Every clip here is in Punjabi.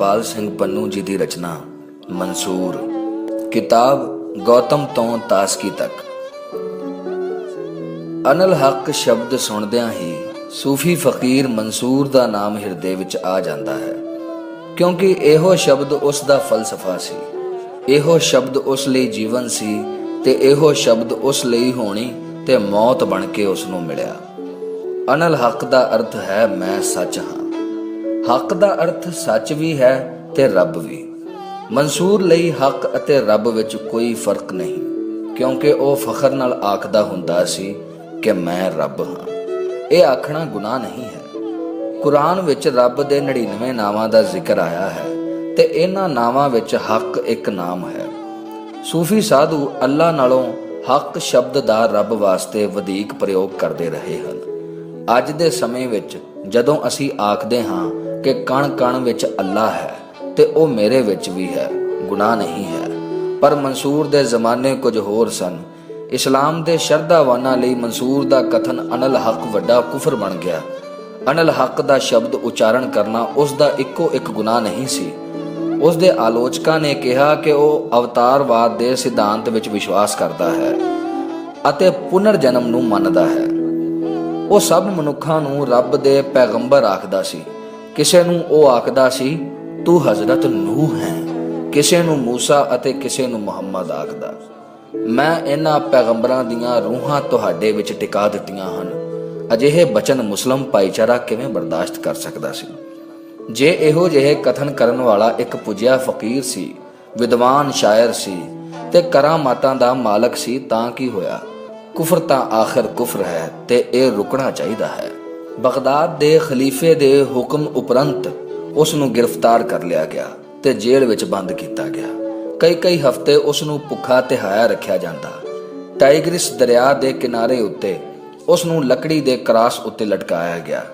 ਹਰਪਾਲ ਸਿੰਘ ਪੰਨੂ ਜੀ ਦੀ ਰਚਨਾ, ਮਨਸੂਰ। ਕਿਤਾਬ ਗੌਤਮ ਤੋਂ ਤਾਸਕੀ ਤੱਕ। ਅਨਲ ਹੱਕ ਸ਼ਬਦ ਸੁਣਦਿਆਂ ਹੀ ਸੂਫੀ ਫਕੀਰ ਮਨਸੂਰ ਦਾ ਨਾਮ ਹਿਰਦੇ ਵਿੱਚ ਆ ਜਾਂਦਾ ਹੈ। ਕਿਉਂਕਿ ਇਹੋ ਸ਼ਬਦ ਉਸ ਦਾ ਫਲਸਫਾ ਸੀ। ਇਹੋ ਸ਼ਬਦ ਉਸ ਲਈ ਜੀਵਨ ਸੀ ਤੇ ਇਹੋ ਸ਼ਬਦ ਉਸ ਲਈ ਹੋਣੀ ਤੇ ਮੌਤ ਬਣ ਕੇ ਉਸ ਨੂੰ ਮਿਲਿਆ। ਅਨਲ ਹੱਕ ਦਾ ਅਰਥ ਹੈ, ਮੈਂ ਸੱਚ ਹਾਂ। ਹੱਕ ਦਾ ਅਰਥ ਸੱਚ ਵੀ ਹੈ ਤੇ ਰੱਬ ਵੀ। ਮਨਸੂਰ ਲਈ ਹੱਕ ਅਤੇ ਰੱਬ ਵਿੱਚ ਕੋਈ ਫ਼ਰਕ ਨਹੀਂ, ਕਿਉਂਕਿ ਉਹ ਫਖਰ ਨਾਲ ਆਖਦਾ ਹੁੰਦਾ ਸੀ ਕਿ ਮੈਂ ਰੱਬ ਹਾਂ। ਇਹ ਆਖਣਾ ਗੁਨਾਹ ਨਹੀਂ ਹੈ। ਕੁਰਾਨ ਵਿੱਚ ਰੱਬ ਦੇ 99 ਨਾਵਾਂ ਦਾ ਜ਼ਿਕਰ ਆਇਆ ਹੈ ਤੇ ਇਹਨਾਂ ਨਾਵਾਂ ਵਿੱਚ ਹੱਕ ਇੱਕ ਨਾਮ ਹੈ। ਸੂਫੀ ਸਾਧੂ ਅੱਲਾ ਨਾਲੋਂ ਹੱਕ ਸ਼ਬਦ ਦਾ ਰੱਬ ਵਾਸਤੇ ਵਧੇਕ ਪ੍ਰਯੋਗ ਕਰਦੇ ਰਹੇ ਹਨ। ਅੱਜ ਦੇ ਸਮੇਂ ਵਿੱਚ ਜਦੋਂ ਅਸੀਂ ਆਖਦੇ ਹਾਂ ਕਿ ਕਣ ਕਣ ਵਿੱਚ ਅੱਲਾ ਹੈ ਤੇ ਉਹ ਮੇਰੇ ਵਿੱਚ ਵੀ ਹੈ, ਗੁਨਾਹ ਨਹੀਂ ਹੈ। ਪਰ ਮਨਸੂਰ ਦੇ ਜ਼ਮਾਨੇ ਕੁਝ ਹੋਰ ਸਨ। ਇਸਲਾਮ ਦੇ ਸ਼ਰਧਾਵਾਨਾਂ ਲਈ ਮਨਸੂਰ ਦਾ ਕਥਨ ਅਨਲ ਹੱਕ ਵੱਡਾ ਕੁਫਰ ਬਣ ਗਿਆ। ਅਨਲ ਹੱਕ ਦਾ ਸ਼ਬਦ ਉਚਾਰਨ ਕਰਨਾ ਉਸ ਦਾ ਇੱਕੋ ਇੱਕ ਗੁਨਾਹ ਨਹੀਂ ਸੀ। ਉਸ ਦੇ ਆਲੋਚਕਾਂ ਨੇ ਕਿਹਾ ਕਿ ਉਹ ਅਵਤਾਰਵਾਦ ਦੇ ਸਿਧਾਂਤ ਵਿੱਚ ਵਿਸ਼ਵਾਸ ਕਰਦਾ ਹੈ ਅਤੇ ਪੁਨਰ ਜਨਮ ਨੂੰ ਮੰਨਦਾ ਹੈ। ਉਹ ਸਭ ਮਨੁੱਖਾਂ ਨੂੰ ਰੱਬ ਦੇ ਪੈਗੰਬਰ ਆਖਦਾ ਸੀ। ਕਿਸੇ ਨੂੰ ਉਹ ਆਖਦਾ ਸੀ, ਤੂੰ ਹਜ਼ਰਤ ਨੂਹ ਹੈ। ਕਿਸੇ ਨੂੰ ਮੂਸਾ ਅਤੇ ਕਿਸੇ ਨੂੰ ਮੁਹੰਮਦ ਆਖਦਾ। ਮੈਂ ਇਹਨਾਂ ਪੈਗੰਬਰਾਂ ਦੀਆਂ ਰੂਹਾਂ ਤੁਹਾਡੇ ਵਿੱਚ ਟਿਕਾ ਦਿੱਤੀਆਂ ਹਨ। ਅਜਿਹੇ ਬਚਨ ਮੁਸਲਮ ਭਾਈਚਾਰਾ ਕਿਵੇਂ ਬਰਦਾਸ਼ਤ ਕਰ ਸਕਦਾ ਸੀ? ਜੇ ਇਹੋ ਜਿਹੇ ਕਥਨ ਕਰਨ ਵਾਲਾ ਇੱਕ ਪੁਜਿਆ ਫਕੀਰ ਸੀ, ਵਿਦਵਾਨ ਸ਼ਾਇਰ ਸੀ ਤੇ ਕਰਾਮਾਤਾਂ ਦਾ ਮਾਲਕ ਸੀ ਤਾਂ ਕੀ ਹੋਇਆ? ਕੁਫਰ ਤਾਂ ਆਖਰ ਕੁਫਰ ਹੈ ਤੇ ਇਹ ਰੁਕਣਾ ਚਾਹੀਦਾ ਹੈ। ਬਗਦਾਦ ਦੇ ਖਲੀਫੇ ਦੇ ਹੁਕਮ ਉਪਰੰਤ ਉਸ ਨੂੰ ਗ੍ਰਿਫਤਾਰ ਕਰ ਲਿਆ ਗਿਆ ਤੇ ਜੇਲ੍ਹ ਵਿੱਚ ਬੰਦ ਕੀਤਾ ਗਿਆ। ਕਈ ਕਈ ਹਫ਼ਤੇ ਉਸ ਨੂੰ ਭੁੱਖਾ ਤੇ ਹਾਇਆ ਰੱਖਿਆ ਜਾਂਦਾ। ਟਾਈਗਰਿਸ ਦਰਿਆ ਦੇ ਕਿਨਾਰੇ ਉੱਤੇ ਉਸ ਨੂੰ ਲੱਕੜੀ ਦੇ ਕਰਾਸ ਉੱਤੇ ਲਟਕਾਇਆ ਗਿਆ।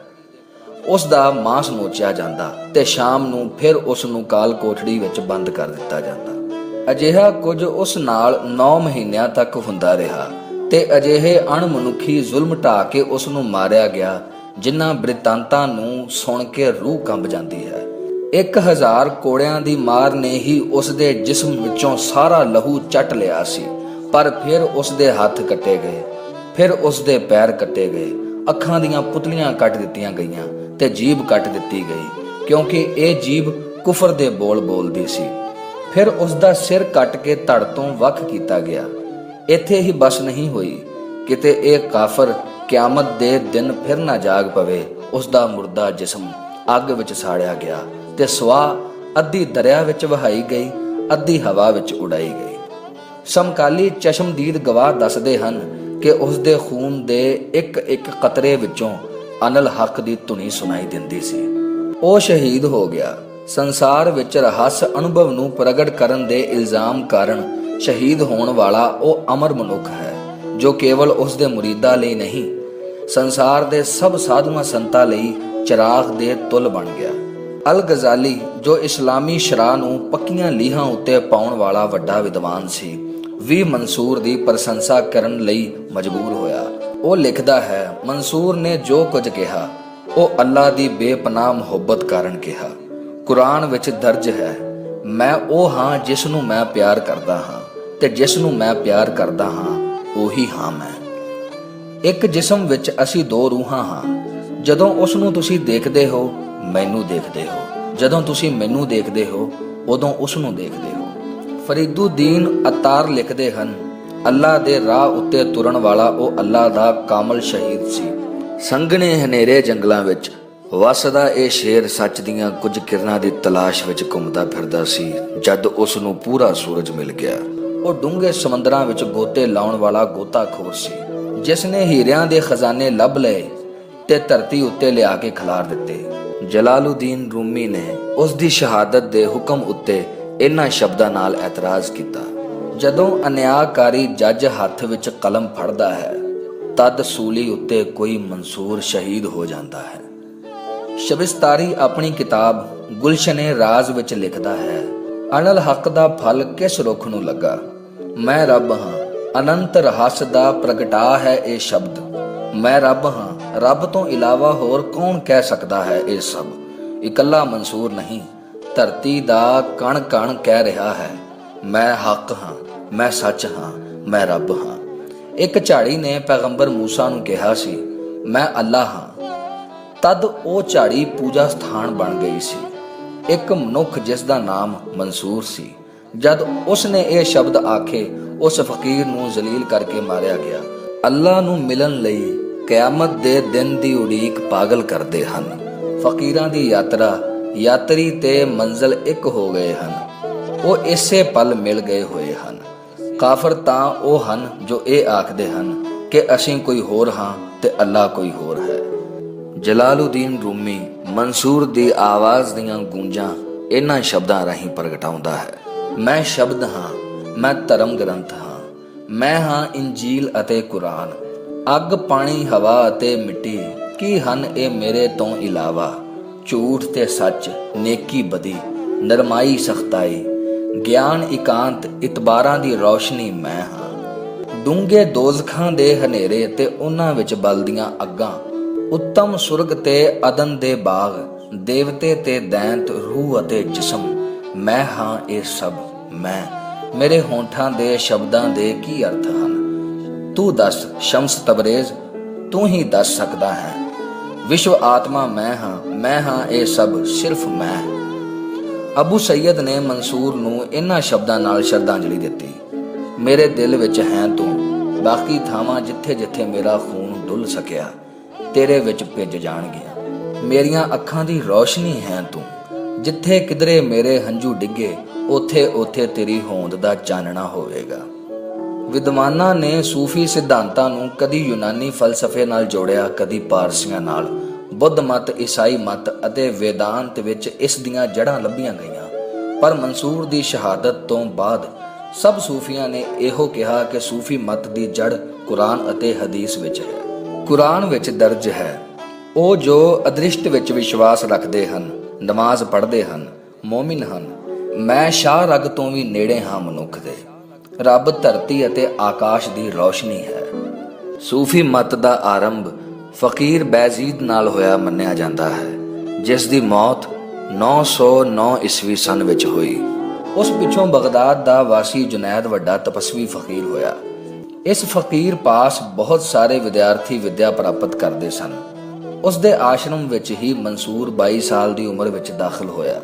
ਉਸ ਦਾ ਮਾਂਸ ਨੋਚਿਆ ਜਾਂਦਾ ਤੇ ਸ਼ਾਮ ਨੂੰ ਫਿਰ ਉਸ ਨੂੰ ਕਾਲ ਕੋਠੜੀ ਵਿੱਚ ਬੰਦ ਕਰ ਦਿੱਤਾ ਜਾਂਦਾ। ਅਜਿਹਾ ਕੁਝ ਉਸ ਨਾਲ 9 ਮਹੀਨਿਆਂ ਤੱਕ ਹੁੰਦਾ ਰਿਹਾ ਤੇ ਅਜਿਹੇ ਅਣਮਨੁੱਖੀ ਜ਼ੁਲਮ ਢਾ ਕੇ ਉਸ ਨੂੰ ਮਾਰਿਆ ਗਿਆ ਜਿਨ੍ਹਾਂ ਬ੍ਰਿਤਾਂਤਾਂ ਨੂੰ ਸੁਣ ਕੇ ਰੂਹ ਕੰਬ ਜਾਂਦੀ ਹੈ। 1000 ਕੋੜਿਆਂ ਦੀ ਮਾਰ ਨੇ ਹੀ ਉਸ ਦੇ ਜਿਸਮ ਵਿੱਚੋਂ ਸਾਰਾ ਲਹੂ ਚੱਟ ਲਿਆ ਸੀ, ਪਰ ਫਿਰ ਉਸ ਦੇ ਹੱਥ ਕੱਟੇ ਗਏ। ਫਿਰ ਉਸ ਦੇ ਪੈਰ ਕੱਟੇ ਗਏ। ਅੱਖਾਂ ਦੀਆਂ ਪੁਤਲੀਆਂ ਕੱਟ ਦਿੱਤੀਆਂ ਗਈਆਂ ਤੇ ਜੀਭ ਕੱਟ ਦਿੱਤੀ ਗਈ, ਕਿਉਂਕਿ ਇਹ ਜੀਬ ਕੁਫਰ ਦੇ ਬੋਲ ਬੋਲਦੀ ਸੀ। ਫਿਰ ਉਸ ਦਾ ਸਿਰ ਕੱਟ ਕੇ ਧੜ ਤੋਂ ਵੱਖ ਕੀਤਾ ਗਿਆ। ਇੱਥੇ ਹੀ ਬਸ ਨਹੀਂ ਹੋਈ। ਕਿਤੇ ਇਹ ਕਾਫਰ ਕਿਆਮਤ ਦੇ ਦਿਨ ਫਿਰ ਨਾ ਜਾਗ ਪਵੇ ਉਸ ਦਾ ਮੁਰਦਾ ਜਿਸਮ ਅੱਗ ਵਿੱਚ ਸਾੜਿਆ ਗਿਆ ਤੇ ਸਵਾ ਅੱਧੀ ਦਰਿਆ ਵਿੱਚ ਵਹਾਈ ਗਈ, ਅੱਧੀ ਹਵਾ ਵਿੱਚ ਉਡਾਈ ਗਈ। ਸਮਕਾਲੀ ਚਸ਼ਮਦੀਦ ਗਵਾਹ ਦੱਸਦੇ ਹਨ ਕਿ ਉਸ ਦੇ ਖੂਨ ਦੇ ਇੱਕ ਇੱਕ ਕਤਰੇ ਵਿੱਚੋਂ ਅਨਲ ਹੱਕ ਦੀ ਧੁਨੀ ਸੁਣਾਈ ਦਿੰਦੀ ਸੀ। ਉਹ ਸ਼ਹੀਦ ਹੋ ਗਿਆ। ਸੰਸਾਰ ਵਿੱਚ ਰਹੱਸ ਅਨੁਭਵ ਨੂੰ ਪ੍ਰਗਟ ਕਰਨ ਦੇ ਇਲਜ਼ਾਮ ਕਾਰਨ ਸ਼ਹੀਦ ਹੋਣ ਵਾਲਾ ਉਹ ਅਮਰ ਮਨੁੱਖ ਹੈ, ਜੋ ਕੇਵਲ ਉਸ ਦੇ ਮੁਰੀਦਾਂ ਲਈ ਨਹੀਂ ਸੰਸਾਰ ਦੇ ਸਭ ਸਾਧੂਆਂ ਸੰਤਾਂ ਲਈ ਚਿਰਾਗ ਦੇ ਤੁਲ ਬਣ ਗਿਆ। ਅਲ ਗਜ਼ਾਲੀ ਜੋ ਇਸਲਾਮੀ ਸ਼ਰਾ ਨੂੰ ਪੱਕੀਆਂ ਲੀਹਾਂ ਉੱਤੇ ਪਾਉਣ ਵਾਲਾ ਵੱਡਾ ਵਿਦਵਾਨ ਸੀ, ਵੀ ਮਨਸੂਰ ਦੀ ਪ੍ਰਸ਼ੰਸਾ ਕਰਨ ਲਈ ਮਜਬੂਰ ਹੋਇਆ। ਉਹ ਲਿਖਦਾ ਹੈ, ਮਨਸੂਰ ਨੇ ਜੋ ਕੁਝ ਕਿਹਾ, ਉਹ ਅੱਲਾ ਦੀ ਬੇਪਨਾਹ ਮੁਹੱਬਤ ਕਾਰਨ ਕਿਹਾ। ਕੁਰਾਨ ਵਿੱਚ ਦਰਜ ਹੈ, ਮੈਂ ਉਹ ਹਾਂ ਜਿਸ ਨੂੰ ਮੈਂ ਪਿਆਰ ਕਰਦਾ ਹਾਂ ਤੇ ਜਿਸ ਨੂੰ ਮੈਂ ਪਿਆਰ ਕਰਦਾ ਹਾਂ, ਉਹੀ ਹਾਂ ਮੈਂ। ਇੱਕ ਜਿਸਮ ਵਿੱਚ ਅਸੀਂ ਦੋ ਰੂਹਾਂ ਹਾਂ। ਜਦੋਂ ਉਸ ਨੂੰ ਤੁਸੀਂ ਦੇਖਦੇ ਹੋ, ਮੈਨੂੰ ਦੇਖਦੇ ਹੋ। ਜਦੋਂ ਤੁਸੀਂ ਮੈਨੂੰ ਦੇਖਦੇ ਹੋ, ਉਦੋਂ ਉਸ ਨੂੰ ਦੇਖਦੇ ਹੋ। ਫਰੀਦੁਦੀਨ ਅਤਾਰ ਲਿਖਦੇ ਹਨ, ਅੱਲਾ ਦੇ ਰਾਹ ਉੱਤੇ ਤੁਰਨ ਵਾਲਾ ਉਹ ਅੱਲਾ ਦਾ ਕਾਮਲ ਸ਼ਹੀਦ ਸੀ। ਸੰਘਣੇ ਹਨੇਰੇ ਜੰਗਲਾਂ ਵਿੱਚ ਵਸਦਾ ਇਹ ਸ਼ੇਰ ਸੱਚ ਦੀਆਂ ਕੁਝ ਕਿਰਨਾਂ ਦੀ ਤਲਾਸ਼ ਵਿੱਚ ਘੁੰਮਦਾ ਫਿਰਦਾ ਸੀ, ਜਦ ਉਸ ਨੂੰ ਪੂਰਾ ਸੂਰਜ ਮਿਲ ਗਿਆ। ਉਹ ਡੂੰਘੇ ਸਮੁੰਦਰਾਂ ਵਿੱਚ ਗੋਤੇ ਲਾਉਣ ਵਾਲਾ ਗੋਤਾਖੋਰ ਸੀ। ਜਿਸ ਨੇ ਹੀਰਿਆਂ ਦੇ ਖਜ਼ਾਨੇ ਲੱਭ ਲਏ ਤੇ ਧਰਤੀ ਉੱਤੇ ਲਿਆ ਕੇ ਖਿਲਾਰ ਦਿੱਤੇ। ਜਲਾਲਉਦੀਨ ਰੂਮੀ ਨੇ ਉਸ ਦੀ ਸ਼ਹਾਦਤ ਦੇ ਹੁਕਮ ਉੱਤੇ ਇਹਨਾਂ ਸ਼ਬਦਾਂ ਨਾਲ ਇਤਰਾਜ਼ ਕੀਤਾ। ਜਦੋਂ ਅਨਿਆਕਾਰੀ ਜੱਜ ਹੱਥ ਵਿੱਚ ਕਲਮ ਫੜਦਾ ਹੈ, ਤਦ ਸੂਲੀ ਉੱਤੇ ਕੋਈ ਮਨਸੂਰ ਸ਼ਹੀਦ ਹੋ ਜਾਂਦਾ ਹੈ। ਸ਼ਬਿਸਤਾਰੀ ਆਪਣੀ ਕਿਤਾਬ ਗੁਲਸ਼ਨੇ ਰਾਜ਼ ਵਿੱਚ ਲਿਖਦਾ ਹੈ ਅਨਲ ਹੱਕ ਦਾ ਫਲ ਕਿਸ ਰੁੱਖ ਨੂੰ ਲੱਗਾ? ਮੈਂ ਰੱਬ ਹਾਂ ਅਨੰਤ ਰਹੱਸ ਦਾ ਪ੍ਰਗਟਾ ਹੈ ਇਹ ਸ਼ਬਦ। ਮੈਂ ਰੱਬ ਹਾਂ, ਰੱਬ ਤੋਂ ਇਲਾਵਾ ਹੋਰ ਕੌਣ ਕਹਿ ਸਕਦਾ ਹੈ ਇਹ ਸਭ? ਇਕੱਲਾ ਮਨਸੂਰ ਨਹੀਂ, ਧਰਤੀ ਦਾ ਕਣ ਕਣ ਕਹਿ ਰਿਹਾ ਹੈ। ਮੈਂ ਹੱਕ ਹਾਂ, ਮੈਂ ਸੱਚ ਹਾਂ, ਮੈਂ ਰੱਬ ਹਾਂ। ਇੱਕ ਝਾੜੀ ਨੇ ਪੈਗੰਬਰ ਮੂਸਾ ਨੂੰ ਕਿਹਾ ਸੀ, ਮੈਂ ਅੱਲਾ ਹਾਂ। ਤਦ ਉਹ ਝਾੜੀ ਪੂਜਾ ਸਥਾਨ ਬਣ ਗਈ ਸੀ। ਇੱਕ ਮਨੁੱਖ ਜਿਸ ਦਾ ਨਾਮ ਮਨਸੂਰ ਸੀ। ਜਦ ਉਸ ਨੇ ਇਹ ਸ਼ਬਦ ਆਖੇ, ਉਸ ਫਕੀਰ ਨੂੰ ਜ਼ਲੀਲ ਕਰਕੇ ਮਾਰਿਆ ਗਿਆ। ਅੱਲਾ ਨੂੰ ਮਿਲਣ ਲਈ ਕਿਆਮਤ ਦੇ ਦਿਨ ਦੀ ਉਡੀਕ ਪਾਗਲ ਕਰਦੇ ਹਨ। ਫਕੀਰਾਂ ਦੀ ਯਾਤਰਾ, ਯਾਤਰੀ ਤੇ ਮੰਜ਼ਲ ਇੱਕ ਹੋ ਗਏ ਹਨ। ਉਹ ਇਸੇ ਪਲ ਮਿਲ ਗਏ ਹੋਏ ਹਨ। ਕਾਫਰ ਤਾਂ ਉਹ ਹਨ ਜੋ ਇਹ ਆਖਦੇ ਹਨ ਕਿ ਅਸੀਂ ਕੋਈ ਹੋਰ ਹਾਂ ਤੇ ਅੱਲਾ ਕੋਈ ਹੋਰ ਹੈ। ਜਲਾਲਉਦੀਨ ਰੂਮੀ ਮਨਸੂਰ ਦੀ ਆਵਾਜ਼ ਦੀਆਂ ਗੂੰਜਾਂ ਇਹਨਾਂ ਸ਼ਬਦਾਂ ਰਾਹੀਂ ਪ੍ਰਗਟਾਉਂਦਾ ਹੈ। ਮੈਂ ਸ਼ਬਦ ਹਾਂ, ਮੈਂ ਧਰਮ ਗ੍ਰੰਥ ਹਾਂ, ਮੈਂ ਹਾਂ ਇੰਜੀਲ ਅਤੇ ਕੁਰਾਨ, ਅੱਗ, ਪਾਣੀ, ਹਵਾ ਅਤੇ ਮਿੱਟੀ, ਕੀ ਹਨ ਇਹ ਮੇਰੇ ਤੋਂ ਇਲਾਵਾ? ਝੂਠ ਤੇ ਸੱਚ, ਨੇਕੀ ਬਦੀ, ਨਰਮਾਈ ਸਖਤਾਈ, ਗਿਆਨ ਇਕਾਂਤ, ਇਤਬਾਰਾਂ ਦੀ ਰੌਸ਼ਨੀ ਮੈਂ ਹਾਂ। ਡੂੰਘੇ ਦੋਜ਼ਖਾਂ ਦੇ ਹਨੇਰੇ ਤੇ ਉਹਨਾਂ ਵਿੱਚ ਬਲਦੀਆਂ ਅੱਗਾਂ, ਉੱਤਮ ਸੁਰਗ ਤੇ ਅਦਨ ਦੇ ਬਾਗ, ਦੇਵਤੇ ਤੇ ਦੈਂਤ, ਰੂਹ ਅਤੇ ਜਿਸਮ, ਮੈਂ ਹਾਂ ਇਹ ਸਭ। ਮੈਂ, ਮੇਰੇ ਹੋਂਠਾਂ ਦੇ ਸ਼ਬਦਾਂ ਦੇ ਕੀ ਅਰਥ ਹਨ? ਤੂੰ ਦੱਸ, ਸ਼ਮਸ ਤਬਰੇਜ਼, ਤੂੰ ਹੀ ਦੱਸ ਸਕਦਾ ਹੈ। ਵਿਸ਼ਵ ਆਤਮਾ ਮੈਂ ਹਾਂ ਮੈਂ ਹਾਂ ਇਹ ਸਭ ਸਿਰਫ ਮੈਂ। ਅਬੂ ਸੈਦ ਨੇ ਮਨਸੂਰ ਨੂੰ ਇਹਨਾਂ ਸ਼ਬਦਾਂ ਨਾਲ ਸ਼ਰਧਾਂਜਲੀ ਦਿੱਤੀ। ਮੇਰੇ ਦਿਲ ਵਿੱਚ ਹੈ ਤੂੰ, ਬਾਕੀ ਥਾਵਾਂ ਜਿੱਥੇ-ਜਿੱਥੇ ਮੇਰਾ ਖੂਨ ਡੁੱਲ ਸਕਿਆ, ਤੇਰੇ ਵਿੱਚ ਭਿੱਜ ਜਾਣਗੀਆਂ। ਮੇਰੀਆਂ ਅੱਖਾਂ ਦੀ ਰੌਸ਼ਨੀ ਹੈ ਤੂੰ, ਜਿੱਥੇ ਕਿਧਰੇ ਮੇਰੇ ਹੰਝੂ ਡਿੱਗੇ ਉਥੇ-ਉਥੇ ਤੇਰੀ ਹੋਂਦ ਦਾ ਚਾਨਣਾ ਹੋਵੇਗਾ। ਵਿਦਵਾਨਾਂ ਨੇ ਸੂਫੀ ਸਿਧਾਂਤਾਂ ਨੂੰ ਕਦੀ ਯੂਨਾਨੀ ਫਲਸਫੇ ਨਾਲ ਜੋੜਿਆ, ਕਦੀ ਪਾਰਸੀਆਂ ਨਾਲ। ਬੁੱਧ ਮਤ, ਈਸਾਈ ਮਤ ਅਤੇ ਵੇਦਾਂਤ ਵਿੱਚ ਇਸ ਦੀਆਂ ਜੜ੍ਹਾਂ ਲੱਭੀਆਂ ਗਈਆਂ। ਪਰ ਮਨਸੂਰ ਦੀ ਸ਼ਹਾਦਤ ਤੋਂ ਬਾਅਦ ਸਭ ਸੂਫੀਆਂ ਨੇ ਇਹੋ ਕਿਹਾ ਕਿ ਸੂਫੀ ਮਤ ਦੀ ਜੜ ਕੁਰਾਨ ਅਤੇ ਹਦੀਸ ਵਿੱਚ ਹੈ। ਕੁਰਾਨ ਵਿੱਚ ਦਰਜ ਹੈ, ਉਹ ਜੋ ਅਦ੍ਰਿਸ਼ਟ ਵਿੱਚ ਵਿਸ਼ਵਾਸ ਰੱਖਦੇ ਹਨ, ਨਮਾਜ਼ ਪੜ੍ਹਦੇ ਹਨ, ਮੂਮਿਨ ਹਨ ਮੈਂ ਸ਼ਾਹ ਰਗ ਤੋਂ ਵੀ ਨੇੜੇ ਹਾਂ ਮਨੁੱਖ ਦੇ। ਰੱਬ ਧਰਤੀ ਅਤੇ ਆਕਾਸ਼ ਦੀ ਰੌਸ਼ਨੀ ਹੈ। ਸੂਫੀ ਮਤ ਦਾ ਆਰੰਭ ਫਕੀਰ ਬੈਜ਼ੀਦ ਨਾਲ ਹੋਇਆ ਮੰਨਿਆ ਜਾਂਦਾ ਹੈ, ਜਿਸ ਦੀ ਮੌਤ 909 ਈਸਵੀ ਸਨ ਵਿੱਚ ਹੋਈ। ਉਸ ਪਿੱਛੋਂ ਬਗਦਾਦ ਦਾ ਵਾਸੀ ਜੁਨੈਦ ਵੱਡਾ ਤਪਸਵੀ ਫਕੀਰ ਹੋਇਆ। ਇਸ ਫਕੀਰ ਪਾਸ ਬਹੁਤ ਸਾਰੇ ਵਿਦਿਆਰਥੀ ਵਿੱਦਿਆ ਪ੍ਰਾਪਤ ਕਰਦੇ ਸਨ। ਉਸ ਦੇ ਆਸ਼ਰਮ ਵਿੱਚ ਹੀ ਮਨਸੂਰ 22 ਸਾਲ ਦੀ ਉਮਰ ਵਿੱਚ ਦਾਖਲ ਹੋਇਆ।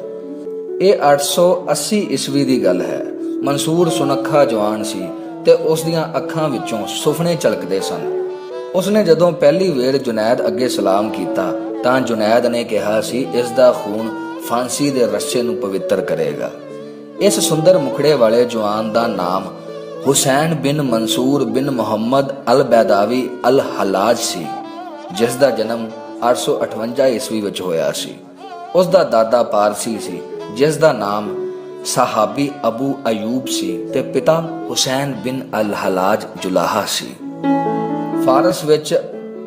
ਇਹ 880 ਈਸਵੀ ਦੀ ਗੱਲ ਹੈ। ਮਨਸੂਰ ਸੁਨੱਖਾ ਜਵਾਨ ਸੀ ਤੇ ਉਸ ਦੀਆਂ ਅੱਖਾਂ ਵਿੱਚੋਂ ਸੁਪਨੇ ਝਲਕਦੇ ਸਨ। ਉਸਨੇ ਜਦੋਂ ਪਹਿਲੀ ਵੇਰ ਜੁਨੈਦ ਅੱਗੇ ਸਲਾਮ ਕੀਤਾ, ਤਾਂ ਜੁਨੈਦ ਨੇ ਕਿਹਾ ਸੀ, ਇਸ ਦਾ ਖੂਨ ਫਾਂਸੀ ਦੇ ਰੱਸੇ ਨੂੰ ਪਵਿੱਤਰ ਕਰੇਗਾ। ਇਸ ਸੁੰਦਰ ਮੁਖੜੇ ਵਾਲੇ ਜਵਾਨ ਦਾ ਨਾਮ ਹੁਸੈਨ ਬਿਨ ਮਨਸੂਰ ਬਿਨ ਮੁਹੰਮਦ ਅਲ ਬੈਦਾਵੀ ਅਲ ਹਲਾਜ ਸੀ, ਜਿਸ ਦਾ ਜਨਮ 858 ਈਸਵੀ ਵਿੱਚ ਹੋਇਆ ਸੀ। ਉਸ ਦਾ ਦਾਦਾ ਪਾਰਸੀ ਸੀ ਜਿਸ ਦਾ ਨਾਮ ਸਾਹਾਬੀ ਅਬੂ ਅਯੂਬ ਸੀ ਤੇ ਪਿਤਾ ਹੁਸੈਨ ਬਿਨ ਅਲ ਹਲਾਜ ਜੁਲਾਹਾ ਸੀ। ਫਾਰਸ ਵਿੱਚ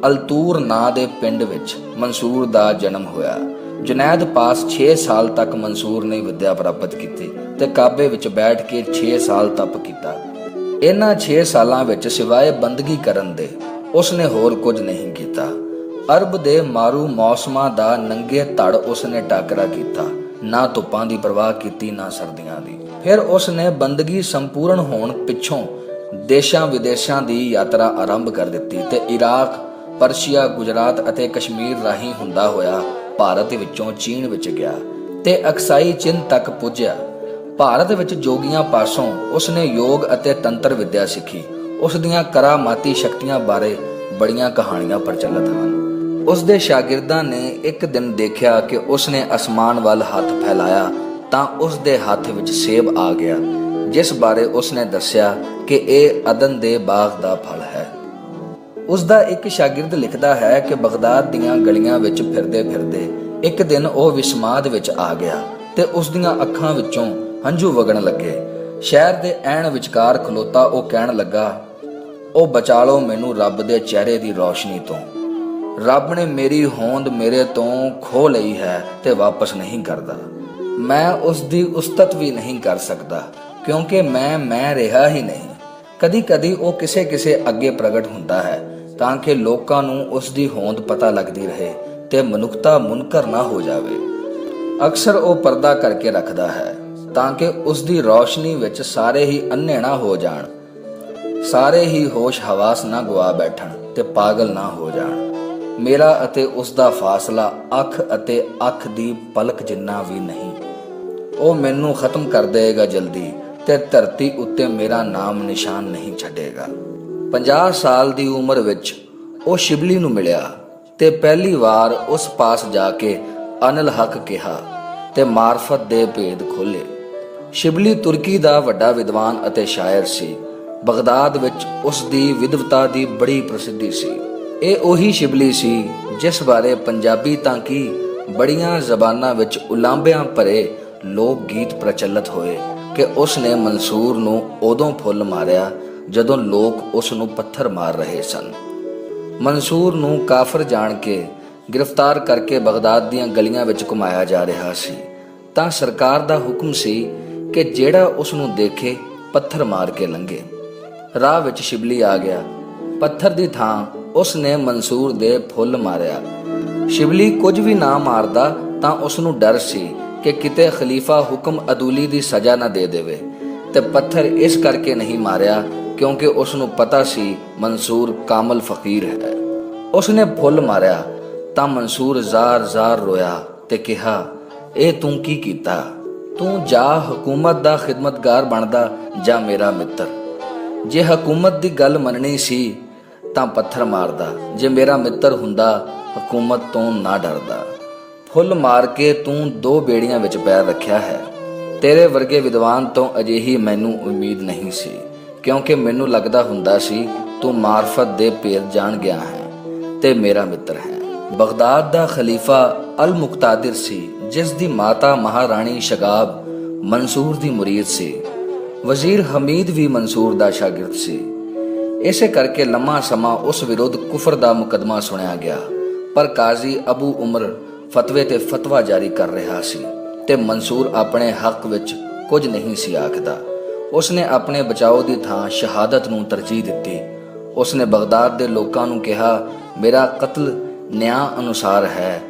ਅਲਤੂਰ ਨਾਂ ਦੇ ਪਿੰਡ ਵਿੱਚ ਮਨਸੂਰ ਦਾ ਜਨਮ ਹੋਇਆ। ਜੁਨੈਦ ਪਾਸ 6 ਸਾਲ ਤੱਕ ਮਨਸੂਰ ਨੇ ਵਿਦਿਆ ਪ੍ਰਾਪਤ ਕੀਤੀ ਤੇ ਕਾਬੇ ਵਿੱਚ ਬੈਠ ਕੇ 6 ਸਾਲ ਤਪ ਕੀਤਾ। ਇਹਨਾਂ 6 ਸਾਲਾਂ ਵਿੱਚ ਸਿਵਾਏ ਬੰਦਗੀ ਕਰਨ ਦੇ ਉਸਨੇ ਹੋਰ ਕੁਝ ਨਹੀਂ ਕੀਤਾ। ਅਰਬ ਦੇ ਮਾਰੂ ਮੌਸਮਾਂ ਦਾ ਨੰਗੇ ਧੜ ਉਸਨੇ ਟਾਕਰਾ ਕੀਤਾ। ਨਾ ਧੁੱਪਾਂ ਦੀ ਪਰਵਾਹ ਕੀਤੀ, ਨਾ ਸਰਦੀਆਂ ਦੀ। ਫਿਰ ਉਸਨੇ ਬੰਦਗੀ ਸੰਪੂਰਨ ਹੋਣ ਪਿੱਛੋਂ ਦੇਸ਼ਾਂ ਵਿਦੇਸ਼ਾਂ ਦੀ ਯਾਤਰਾ ਆਰੰਭ ਕਰ ਦਿੱਤੀ ਤੇ ਇਰਾਕ, ਪਰਸ਼ੀਆ, ਗੁਜਰਾਤ ਅਤੇ ਕਸ਼ਮੀਰ ਰਾਹੀਂ ਹੁੰਦਾ ਹੋਇਆ ਭਾਰਤ ਵਿੱਚੋਂ ਚੀਨ ਵਿੱਚ ਗਿਆ ਤੇ ਅਕਸਾਈ ਚਿੰਨ ਤੱਕ ਪੁੱਜਿਆ। ਭਾਰਤ ਵਿੱਚ ਜੋਗੀਆਂ ਪਾਸੋਂ ਉਸਨੇ ਯੋਗ ਅਤੇ ਤੰਤਰ ਵਿੱਦਿਆ ਸਿੱਖੀ। ਉਸ ਦੀਆਂ ਕਰਾਮਾਤੀ ਸ਼ਕਤੀਆਂ ਬਾਰੇ ਬੜੀਆਂ ਕਹਾਣੀਆਂ ਪ੍ਰਚਲਿਤ ਹਨ। ਉਸ ਦੇ ਸ਼ਾਗਿਰਦਾਂ ਨੇ ਇੱਕ ਦਿਨ ਦੇਖਿਆ ਕਿ ਉਸਨੇ ਅਸਮਾਨ ਵੱਲ ਹੱਥ ਫੈਲਾਇਆ, ਤਾਂ ਉਸ ਦੇ ਹੱਥ ਵਿੱਚ ਸੇਬ ਆ ਗਿਆ, ਜਿਸ ਬਾਰੇ ਉਸਨੇ ਦੱਸਿਆ ਕਿ ਇਹ ਅਦਨ ਦੇ ਬਾਗ ਦਾ ਫਲ ਹੈ। ਉਸ ਦਾ ਇੱਕ ਸ਼ਾਗਿਰਦ ਲਿਖਦਾ ਹੈ ਕਿ ਬਗਦਾਦ ਦੀਆਂ ਗਲੀਆਂ ਵਿੱਚ ਫਿਰਦੇ ਫਿਰਦੇ ਇੱਕ ਦਿਨ ਉਹ ਵਿਸਮਾਦ ਵਿੱਚ ਆ ਗਿਆ ਤੇ ਉਸ ਦੀਆਂ ਅੱਖਾਂ ਵਿੱਚੋਂ ਹੰਝੂ ਵਗਣ ਲੱਗੇ। ਸ਼ਹਿਰ ਦੇ ਐਣ ਵਿਚਕਾਰ ਖਲੋਤਾ ਉਹ ਕਹਿਣ ਲੱਗਾ, ਉਹ ਬਚਾ ਲਓ ਮੈਨੂੰ ਰੱਬ ਦੇ ਚਿਹਰੇ ਦੀ ਰੌਸ਼ਨੀ ਤੋਂ। ਰੱਬ ਨੇ ਮੇਰੀ ਹੋਂਦ ਮੇਰੇ ਤੋਂ ਖੋ ਲਈ ਹੈ ਤੇ ਵਾਪਸ ਨਹੀਂ ਕਰਦਾ। ਮੈਂ ਉਸ ਦੀ ਉਸਤਤ ਵੀ ਨਹੀਂ ਕਰ ਸਕਦਾ, ਕਿਉਂਕਿ ਮੈਂ ਮੈਂ ਰਿਹਾ ਹੀ ਨਹੀਂ। ਕਦੀ ਕਦੀ ਉਹ ਕਿਸੇ ਕਿਸੇ ਅੱਗੇ ਪ੍ਰਗਟ ਹੁੰਦਾ ਹੈ, ਤਾਂ ਕਿ ਲੋਕਾਂ ਨੂੰ ਉਸ ਦੀ ਹੋਂਦ ਪਤਾ ਲੱਗਦੀ ਰਹੇ ਤੇ ਮਨੁੱਖਤਾ ਮੁਨਕਰ ਨਾ ਹੋ ਜਾਵੇ। ਅਕਸਰ ਉਹ ਪਰਦਾ ਕਰਕੇ ਰੱਖਦਾ ਹੈ, ਤਾਂ ਕਿ ਉਸ ਦੀ ਰੌਸ਼ਨੀ ਵਿੱਚ ਸਾਰੇ ਹੀ ਅੰਨ੍ਹੇ ਨਾ ਹੋ ਜਾਣ, ਸਾਰੇ ਹੀ ਹੋਸ਼ ਹਵਾਸ ਨਾ ਗਵਾ ਬੈਠਣ ਤੇ ਪਾਗਲ ਨਾ ਹੋ ਜਾਣ। ਮੇਰਾ ਅਤੇ ਉਸ ਦਾ ਫਾਸਲਾ ਅੱਖ ਅਤੇ ਅੱਖ ਦੀ ਪਲਕ ਜਿੰਨਾ ਵੀ ਨਹੀਂ। ਉਹ ਮੈਨੂੰ ਖਤਮ ਕਰ ਦੇਵੇਗਾ ਜਲਦੀ ਤੇ ਧਰਤੀ ਉੱਤੇ ਮੇਰਾ ਨਾਮ ਨਿਸ਼ਾਨ ਨਹੀਂ ਛੱਡੇਗਾ। 50 ਸਾਲ ਦੀ ਉਮਰ ਵਿੱਚ ਉਹ ਸ਼ਿਬਲੀ ਨੂੰ ਮਿਲਿਆ ਤੇ ਪਹਿਲੀ ਵਾਰ ਉਸ ਪਾਸ ਜਾ ਕੇ ਅਨਲ ਹਕ ਕਿਹਾ ਤੇ ਮਾਰਫਤ ਦੇ ਭੇਦ ਖੋਲੇ ਸ਼ਿਬਲੀ ਤੁਰਕੀ ਦਾ ਵੱਡਾ ਵਿਦਵਾਨ ਅਤੇ ਸ਼ਾਇਰ ਸੀ। ਬਗਦਾਦ ਵਿੱਚ ਉਸ ਦੀ ਵਿਦਵਤਾ ਦੀ ਬੜੀ ਪ੍ਰਸਿੱਧੀ ਸੀ। ਇਹ ਉਹੀ ਸ਼ਿਬਲੀ ਸੀ ਜਿਸ ਬਾਰੇ ਪੰਜਾਬੀ ਤਾਂ ਕੀ ਬੜੀਆਂ ਜ਼ਬਾਨਾਂ ਵਿੱਚ ਉਲਾਂਭਿਆਂ ਭਰੇ ਲੋਕ ਗੀਤ ਪ੍ਰਚਲਿਤ ਹੋਏ ਕਿ ਉਸ ਨੇ ਮਨਸੂਰ ਨੂੰ ਉਦੋਂ ਫੁੱਲ ਮਾਰਿਆ ਜਦੋਂ ਲੋਕ ਉਸ ਨੂੰ ਪੱਥਰ ਮਾਰ ਰਹੇ ਸਨ। ਮਨਸੂਰ ਨੂੰ ਕਾਫਰ ਜਾਣ ਕੇ ਗ੍ਰਿਫਤਾਰ ਕਰਕੇ ਬਗਦਾਦ ਦੀਆਂ ਗਲੀਆਂ ਵਿੱਚ ਘੁਮਾਇਆ ਜਾ ਰਿਹਾ ਸੀ। ਤਾਂ ਸਰਕਾਰ ਦਾ ਹੁਕਮ ਸੀ ਕਿ ਜਿਹੜਾ ਉਸ ਨੂੰ ਦੇਖੇ ਪੱਥਰ ਮਾਰ ਕੇ ਲੰਘੇ। ਰਾਹ ਵਿੱਚ ਸ਼ਿਬਲੀ ਆ ਗਿਆ। ਪੱਥਰ ਦੀ ਥਾਂ ਉਸ ਨੇ ਮਨਸੂਰ ਦੇ ਫੁੱਲ ਮਾਰਿਆ। ਸ਼ਿਬਲੀ ਕੁਝ ਵੀ ਨਾ ਮਾਰਦਾ ਤਾਂ ਉਸ ਨੂੰ ਡਰ ਸੀ ਕਿ ਕਿਤੇ ਖਲੀਫਾ ਹੁਕਮ ਅਦੂਲੀ ਦੀ ਸਜ਼ਾ ਨਾ ਦੇ ਦੇਵੇ ਤੇ ਪੱਥਰ ਇਸ ਕਰਕੇ ਨਹੀਂ ਮਾਰਿਆ ਕਿਉਂਕਿ ਉਸ ਨੂੰ ਪਤਾ ਸੀ ਮਨਸੂਰ ਕਾਮਲ ਫਕੀਰ ਹੈ। ਉਸ ਨੇ ਫੁੱਲ ਮਾਰਿਆ ਤਾਂ ਮਨਸੂਰ ਜ਼ਾਰ-ਜ਼ਾਰ ਰੋਇਆ ਤੇ ਕਿਹਾ, ਇਹ ਤੂੰ ਕੀ ਕੀਤਾ? ਤੂੰ ਜਾ ਹਕੂਮਤ ਦਾ ਖਿਦਮਤਗਾਰ ਬਣਦਾ ਜਾਂ ਮੇਰਾ ਮਿੱਤਰ? ਜੇ ਹਕੂਮਤ ਦੀ ਗੱਲ ਮੰਨਣੀ ਸੀ ਤਾਂ ਪੱਥਰ ਮਾਰਦਾ। ਜੇ ਮੇਰਾ ਮਿੱਤਰ ਹੁੰਦਾ, ਹਕੂਮਤ ਤੋਂ ਨਾ ਡਰਦਾ। ਫੁੱਲ ਮਾਰ ਕੇ ਤੂੰ ਦੋ ਬੇੜੀਆਂ ਵਿੱਚ ਪੈਰ ਰੱਖਿਆ ਹੈ। ਤੇਰੇ ਵਰਗੇ ਵਿਦਵਾਨ ਤੋਂ ਅਜਿਹੀ ਮੈਨੂੰ ਉਮੀਦ ਨਹੀਂ ਸੀ। ਕਿਉਂਕਿ ਮੈਨੂੰ ਲੱਗਦਾ ਹੁੰਦਾ ਸੀ, ਤੂੰ ਮਾਰਫਤ ਦੇ ਪੇਰ ਜਾਣ ਗਿਆ ਹੈ ਤੇ ਮੇਰਾ ਮਿੱਤਰ ਹੈ। ਬਗਦਾਦ ਦਾ ਖਲੀਫਾ ਅਲ ਮੁਕਤਾਦਿਰ ਸੀ, ਜਿਸ ਦੀ ਮਾਤਾ ਮਹਾਰਾਣੀ ਸ਼ਗਾਬ ਮਨਸੂਰ ਦੀ ਮੁਰੀਦ ਸੀ। ਵਜ਼ੀਰ ਹਮੀਦ ਵੀ ਮਨਸੂਰ ਦਾ ਸ਼ਾਗਿਰਦ ਸੀ। ਇਸੇ ਕਰਕੇ ਲੰਮਾ ਸਮਾਂ ਉਸ ਵਿਰੁੱਧ ਕੁਫਰ ਦਾ ਮੁਕਦਮਾ ਸੁਣਿਆ ਗਿਆ। ਪਰ ਕਾਜ਼ੀ ਅਬੂ ਉਮਰ ਫਤਵੇ ਤੇ ਫਤਵਾ ਜਾਰੀ ਕਰ ਰਿਹਾ ਸੀ ਤੇ ਮਨਸੂਰ ਆਪਣੇ ਹੱਕ ਵਿੱਚ ਕੁਝ ਨਹੀਂ ਸੀ ਆਖਦਾ। ਉਸਨੇ ਆਪਣੇ ਬਚਾਓ ਦੀ ਥਾਂ ਸ਼ਹਾਦਤ ਨੂੰ ਤਰਜੀਹ ਦਿੱਤੀ। ਉਸਨੇ ਬਗਦਾਦ ਦੇ ਲੋਕਾਂ ਨੂੰ ਕਿਹਾ, ਮੇਰਾ ਕਤਲ ਨਿਆਂ ਅਨੁਸਾਰ ਹੈ,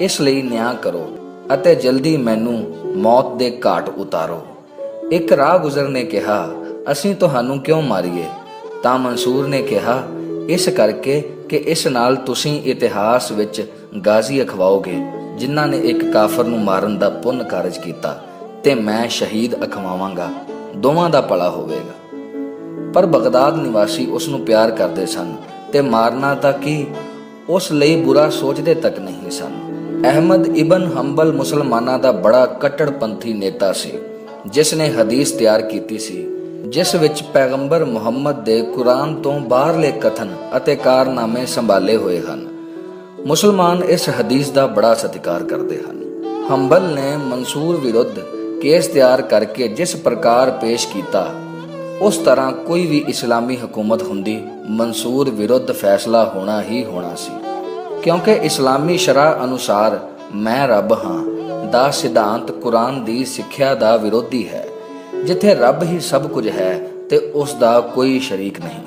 ਇਸ ਲਈ ਨਿਆਂ ਕਰੋ ਅਤੇ ਜਲਦੀ ਮੈਨੂੰ ਮੌਤ ਦੇ ਘਾਟ ਉਤਾਰੋ। ਇੱਕ ਰਾਹ ਗੁਜ਼ਰ ਨੇ ਕਿਹਾ, ਅਸੀਂ ਤੁਹਾਨੂੰ ਕਿਉਂ ਮਾਰੀਏ? ਤਾਂ ਮਨਸੂਰ ਨੇ ਕਿਹਾ, ਇਸ ਕਰਕੇ ਕਿ ਇਸ ਨਾਲ ਤੁਸੀਂ ਇਤਿਹਾਸ ਵਿੱਚ ਗਾਜ਼ੀ ਅਖਵਾਓਗੇ, ਜਿਨ੍ਹਾਂ ਨੇ ਇੱਕ ਕਾਫਰ ਨੂੰ ਮਾਰਨ ਦਾ ਪੁੰਨ ਕਾਰਜ ਕੀਤਾ, ਤੇ ਮੈਂ ਸ਼ਹੀਦ ਅਖਵਾਵਾਂਗਾ, ਦੋਵਾਂ ਦਾ ਭਲਾ ਹੋਵੇਗਾ। ਪਰ ਬਗਦਾਦ ਨਿਵਾਸੀ ਉਸ ਨੂੰ ਪਿਆਰ ਕਰਦੇ ਸਨ, ਤੇ ਮਾਰਨਾ ਤਾਂ ਕੀ? ਉਸ ਲਈ ਬੁਰਾ ਸੋਚਦੇ ਤੱਕ ਨਹੀਂ ਸਨ। ਅਹਿਮਦ ਇਬਨ ਹੰਬਲ ਮੁਸਲਮਾਨਾਂ ਦਾ ਬੜਾ ਕੱਟੜਪੰਥੀ ਨੇਤਾ ਸੀ, ਜਿਸ ਨੇ ਹਦੀਸ ਤਿਆਰ ਕੀਤੀ ਸੀ ਜਿਸ ਵਿੱਚ ਪੈਗੰਬਰ ਮੁਹੰਮਦ ਦੇ ਕੁਰਾਨ ਤੋਂ ਬਾਹਰਲੇ ਕਥਨ ਅਤੇ ਕਾਰਨਾਮੇ ਸੰਭਾਲੇ ਹੋਏ ਹਨ। ਮੁਸਲਮਾਨ ਇਸ ਹਦੀਸ ਦਾ ਬੜਾ ਸਤਿਕਾਰ ਕਰਦੇ ਹਨ। ਹੰਬਲ ਨੇ ਮਨਸੂਰ ਵਿਰੁੱਧ ਕੇਸ ਤਿਆਰ ਕਰਕੇ ਜਿਸ ਪ੍ਰਕਾਰ ਪੇਸ਼ ਕੀਤਾ, ਉਸ ਤਰ੍ਹਾਂ ਕੋਈ ਵੀ ਇਸਲਾਮੀ ਹਕੂਮਤ ਹੁੰਦੀ, ਮਨਸੂਰ ਵਿਰੁੱਧ ਫੈਸਲਾ ਹੋਣਾ ਹੀ ਹੋਣਾ ਸੀ। ਕਿਉਂਕਿ ਇਸਲਾਮੀ ਸ਼ਰਾ ਅਨੁਸਾਰ ਮੈਂ ਰੱਬ ਹਾਂ, ਦਾ ਸਿਧਾਂਤ ਕੁਰਾਨ ਦੀ ਸਿੱਖਿਆ ਦਾ ਵਿਰੋਧੀ ਹੈ। ਜਿੱਥੇ ਰੱਬ ਹੀ ਸਭ ਕੁਝ ਹੈ ਤੇ ਉਸ ਦਾ ਕੋਈ ਸ਼ਰੀਕ ਨਹੀਂ।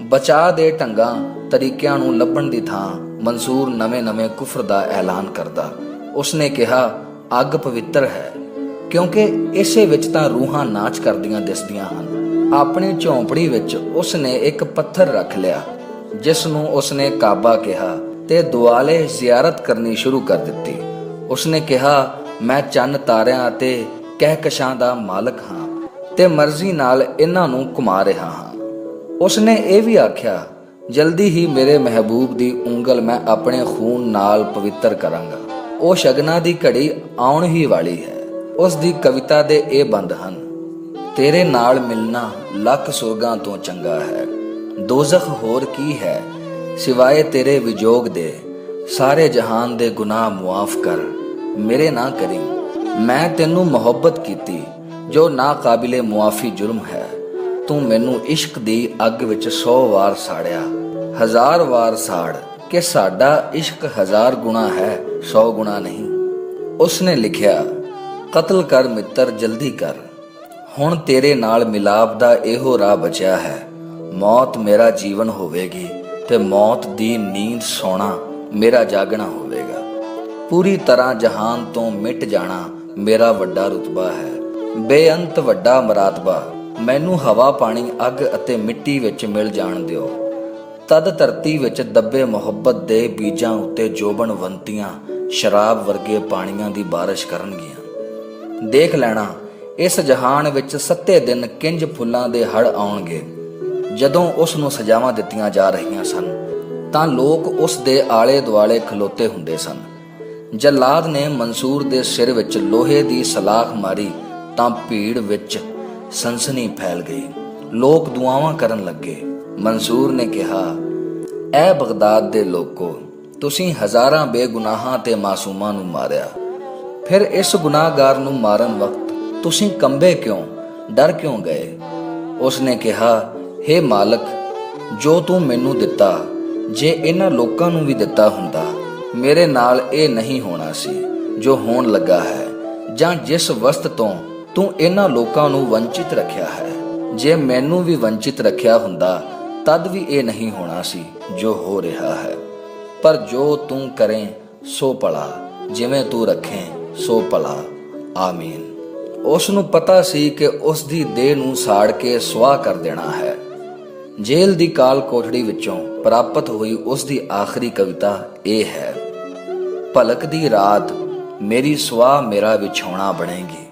ਬਚਾ ਦੇ ਢੰਗਾਂ, ਤਰੀਕਿਆਂ ਨੂੰ ਲੱਭਣ ਦੀ ਥਾਂ ਮਨਸੂਰ ਨਵੇਂ-ਨਵੇਂ ਕੁਫਰ ਦਾ ਐਲਾਨ ਕਰਦਾ। ਉਸਨੇ ਕਿਹਾ, ਅੱਗ ਪਵਿੱਤਰ ਹੈ, ਕਿਉਂਕਿ ਇਸੇ ਵਿੱਚ ਤਾਂ ਰੂਹਾਂ ਨਾਚ ਕਰਦੀਆਂ ਦਿਸਦੀਆਂ ਹਨ। ਆਪਣੀ ਝੌਂਪੜੀ ਵਿੱਚ ਉਸਨੇ ਇੱਕ ਪੱਥਰ ਰੱਖ ਲਿਆ, ਜਿਸ ਨੂੰ ਉਸਨੇ ਕਾਬਾ ਕਿਹਾ ਤੇ ਦੁਆਲੇ ਜ਼ਿਆਰਤ ਕਰਨੀ ਸ਼ੁਰੂ ਕਰ ਦਿੱਤੀ। ਉਸਨੇ ਕਿਹਾ, ਮੈਂ ਚੰਨ ਤਾਰਿਆਂ ਅਤੇ ਕਹਿਕਸ਼ਾਂ ਦਾ ਮਾਲਕ ਹਾਂ ਤੇ ਮਰਜ਼ੀ ਨਾਲ ਇਹਨਾਂ ਨੂੰ ਘੁਮਾ ਰਿਹਾ ਹਾਂ। ਉਸਨੇ ਇਹ ਵੀ ਆਖਿਆ, ਜਲਦੀ ਹੀ ਮੇਰੇ ਮਹਿਬੂਬ ਦੀ ਉਂਗਲ ਮੈਂ ਆਪਣੇ ਖੂਨ ਨਾਲ ਪਵਿੱਤਰ ਕਰਾਂਗਾ। ਉਹ ਸ਼ਗਨਾ ਦੀ ਘੜੀ ਆਉਣ ਹੀ ਵਾਲੀ ਹੈ। ਉਸ ਦੀ ਕਵਿਤਾ ਦੇ ਇਹ ਬੰਦ ਹਨ, ਤੇਰੇ ਨਾਲ ਮਿਲਣਾ ਲੱਖ ਸੁਰਗਾਂ ਤੋਂ ਚੰਗਾ ਹੈ। ਦੋਜ਼ਖ ਹੋਰ ਕੀ ਹੈ? ਸਿਵਾਏ ਤੇਰੇ ਵਿਜੋਗ ਦੇ, ਸਾਰੇ ਜਹਾਨ ਦੇ ਗੁਨਾਹ ਮੁਆਫ ਕਰ। ਮੇਰੇ ਨਾ ਕਰੀ ਮੈਂ ਤੈਨੂੰ ਮੁਹੱਬਤ ਕੀਤੀ, ਜੋ ਨਾ ਕਾਬਿਲੇ ਮੁਆਫੀ ਜੁਰਮ ਹੈ। ਤੂੰ ਮੈਨੂੰ ਇਸ਼ਕ ਦੀ ਅੱਗ ਵਿੱਚ 100 ਵਾਰ ਸਾੜਿਆ। ਹਜ਼ਾਰ ਵਾਰ ਸਾੜ ਕਿ ਸਾਡਾ ਇਸ਼ਕ ਹਜ਼ਾਰ ਗੁਣਾ ਹੈ 100 ਗੁਣਾ ਨਹੀਂ। ਉਸਨੇ ਲਿਖਿਆ, ਕਤਲ ਕਰ ਮਿੱਤਰ, ਜਲਦੀ ਕਰ। ਹੁਣ ਤੇਰੇ ਨਾਲ ਮਿਲਾਪ ਦਾ ਇਹੋ ਰਾਹ ਬਚਿਆ ਹੈ। ਮੌਤ ਮੇਰਾ ਜੀਵਨ ਹੋਵੇਗੀ ਤੇ ਮੌਤ ਦੀ ਨੀਂਦ ਸੋਣਾ ਮੇਰਾ ਜਾਗਣਾ ਹੋਵੇਗਾ। ਪੂਰੀ ਤਰ੍ਹਾਂ ਜਹਾਨ ਤੋਂ ਮਿਟ ਜਾਣਾ ਮੇਰਾ ਵੱਡਾ ਰੁਤਬਾ ਹੈ। ਬੇਅੰਤ ਵੱਡਾ ਮਰਾਤਬਾ। ਮੈਨੂੰ ਹਵਾ ਪਾਣੀ, ਅੱਗ ਅਤੇ ਮਿੱਟੀ ਵਿੱਚ ਮਿਲ ਜਾਣ ਦਿਓ। ਤਦ ਧਰਤੀ ਵਿੱਚ ਦੱਬੇ ਮੁਹੱਬਤ ਦੇ ਬੀਜਾਂ ਉੱਤੇ ਜੋਬਨਵੰਤੀਆਂ ਸ਼ਰਾਬ ਵਰਗੇ ਪਾਣੀਆਂ ਦੀ ਬਾਰਿਸ਼ ਕਰਨਗੀਆਂ। ਦੇਖ ਲੈਣਾ, ਇਸ ਜਹਾਨ ਵਿੱਚ ਸੱਤੇ ਦਿਨ ਕਿੰਜ ਫੁੱਲਾਂ ਦੇ ਹੜ ਆਉਣਗੇ। ਜਦੋਂ ਉਸ ਨੂੰ ਸਜਾਵਾਂ ਦਿੱਤੀਆਂ ਜਾ ਰਹੀਆਂ ਸਨ, ਤਾਂ ਲੋਕ ਉਸ ਦੇ ਆਲੇ ਦੁਆਲੇ ਖਲੋਤੇ ਹੁੰਦੇ ਸਨ। ਜਲਾਦ ਨੇ ਮਨਸੂਰ ਦੇ ਸਿਰ ਵਿੱਚ ਲੋਹੇ ਦੀ ਸਲਾਖ ਮਾਰੀ ਤਾਂ ਭੀੜ ਵਿੱਚ ਸਨਸਨੀ ਫੈਲ ਗਈ। ਲੋਕ ਦੁਆਵਾਂ ਕਰਨ ਲੱਗੇ। ਮਨਸੂਰ ਨੇ ਕਿਹਾ, ਐ ਬਗਦਾਦ ਦੇ ਲੋਕੋ, ਤੁਸੀਂ ਹਜ਼ਾਰਾਂ ਬੇਗੁਨਾਹਾਂ ਤੇ ਮਾਸੂਮਾਂ ਨੂੰ ਮਾਰਿਆ। ਫਿਰ ਇਸ ਗੁਨਾਹਗਾਰ ਨੂੰ ਮਾਰਨ ਵਕਤ ਤੁਸੀਂ ਕੰਬੇ ਕਿਉਂ? ਡਰ ਕਿਉਂ ਗਏ? ਉਸਨੇ ਕਿਹਾ हे ਮਾਲਕ, ਜੋ ਤੂੰ ਮੈਨੂੰ ਦਿੱਤਾ, ਜੇ ਇਹਨਾਂ ਲੋਕਾਂ ਨੂੰ ਵੀ ਦਿੱਤਾ ਹੁੰਦਾ ਮੇਰੇ ਨਾਲ ਇਹ ਨਹੀਂ ਹੋਣਾ ਸੀ, ਜੋ ਹੋਣ ਲੱਗਾ ਹੈ। ਜਾਂ ਜਿਸ ਵਸਤ ਤੋਂ ਤੂੰ ਇਹਨਾਂ ਲੋਕਾਂ ਨੂੰ ਵੰਚਿਤ ਰੱਖਿਆ ਹੈ। ਜੇ ਮੈਨੂੰ ਵੀ ਵੰਚਿਤ ਰੱਖਿਆ ਹੁੰਦਾ, ਤਦ ਵੀ ਇਹ ਨਹੀਂ ਹੋਣਾ ਸੀ, ਜੋ ਹੋ ਰਿਹਾ ਹੈ। ਪਰ ਜੋ ਤੂੰ ਕਰੇ, ਸੋ ਭਲਾ। ਜਿਵੇਂ ਤੂੰ ਰੱਖੇ, ਸੋ ਭਲਾ। ਆਮੀਨ। ਉਸ ਨੂੰ ਪਤਾ ਸੀ ਕਿ ਉਸ ਦੀ ਦੇਹ ਨੂੰ ਸਾੜ ਕੇ ਸੁਆਹ ਕਰ ਦੇਣਾ ਹੈ। ਜੇਲ੍ਹ ਦੀ ਕਾਲ ਕੋਠੜੀ ਵਿੱਚੋਂ ਪ੍ਰਾਪਤ ਹੋਈ ਉਸ ਦੀ ਆਖਰੀ ਕਵਿਤਾ ਇਹ ਹੈ ਭਲਕ ਦੀ ਰਾਤ ਮੇਰੀ ਸੁਆਹ ਮੇਰਾ ਵਿਛਾਉਣਾ ਬਣੇਗੀ।